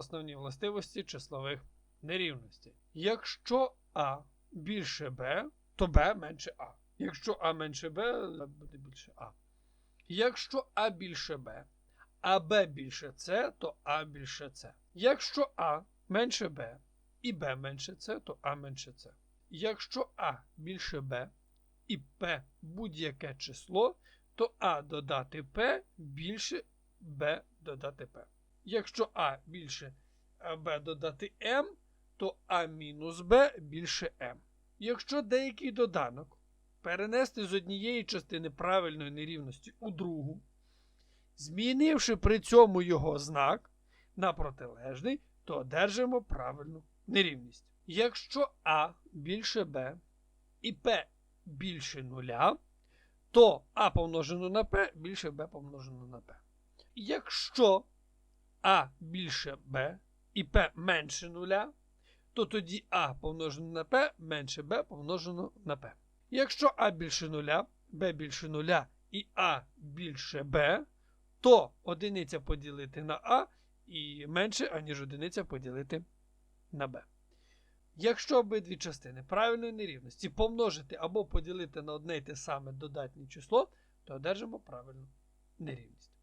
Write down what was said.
Основні властивості числових нерівностей. Якщо А більше Б, то Б менше А. Якщо А менше Б, буде більше А. Якщо А більше Б, а Б більше С, то А більше С. Якщо А менше Б і Б менше С, то А менше С. Якщо А більше Б і П будь-яке число, то А додати П більше Б додати П. Якщо А більше Б додати М, то А мінус Б більше М. Якщо деякий доданок перенести з однієї частини правильної нерівності у другу, змінивши при цьому його знак на протилежний, то одержимо правильну нерівність. Якщо А більше Б і П більше нуля, то А помножено на П більше Б помножено на П. Якщо А більше Б і П менше нуля, то тоді А помножено на П менше Б помножено на П. Якщо А більше нуля, Б більше нуля і А більше Б, то одиниця поділити на А і менше, аніж одиниця поділити на Б. Якщо обидві частини правильної нерівності помножити або поділити на одне й те саме додатнє число, то одержимо правильну нерівність.